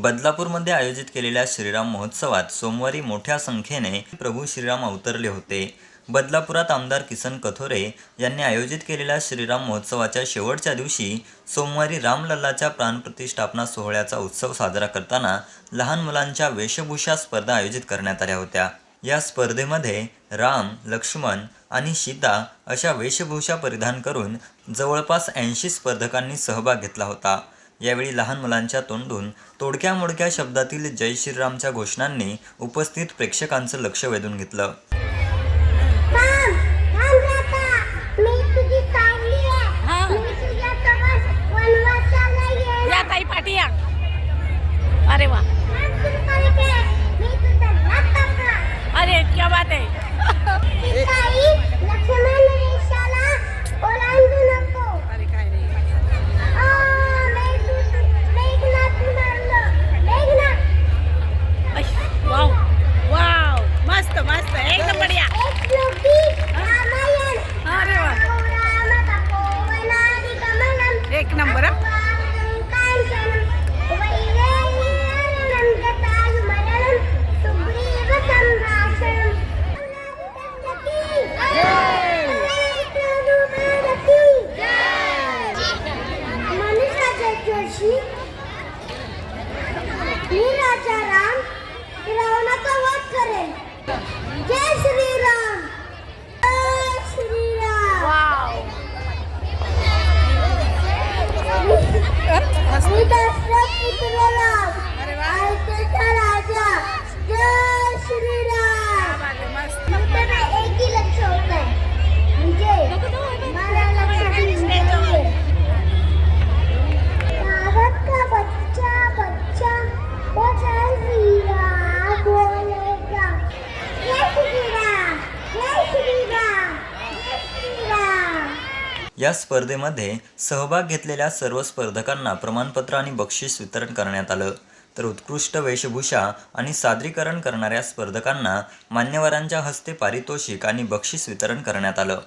बदलापूरमध्ये आयोजित केलेल्या श्रीराम महोत्सवात सोमवारी मोठ्या संख्येने प्रभू श्रीराम अवतरले होते. बदलापुरात आमदार किसन कथोरे यांनी आयोजित केलेल्या श्रीराम महोत्सवाच्या शेवटच्या दिवशी सोमवारी रामलल्लाच्या प्राणप्रतिष्ठापना सोहळ्याचा उत्सव साजरा करताना लहान मुलांच्या वेशभूषा स्पर्धा आयोजित करण्यात आल्या होत्या. या स्पर्धेमध्ये राम लक्ष्मण आणि सीता अशा वेशभूषा परिधान करून जवळपास ऐंशी स्पर्धकांनी सहभाग घेतला होता. यावेळी लहान मुलांच्या तोंडून तोडक्या मोडक्या शब्दातील जय श्रीरामच्या घोषणांनी उपस्थित प्रेक्षकांचं लक्ष वेधून घेतलं. राजा राम रावणाचा वध करेल जय श्रीराम. जय श्रीराम. मी दशरथपुत्रला अरे या स्पर्धेमध्ये सहभाग घेतलेल्या सर्व स्पर्धकांना प्रमाणपत्र आणि बक्षीस वितरण करण्यात आलं. तर उत्कृष्ट वेशभूषा आणि सादरीकरण करणाऱ्या स्पर्धकांना मान्यवरांच्या हस्ते पारितोषिक आणि बक्षीस वितरण करण्यात आलं.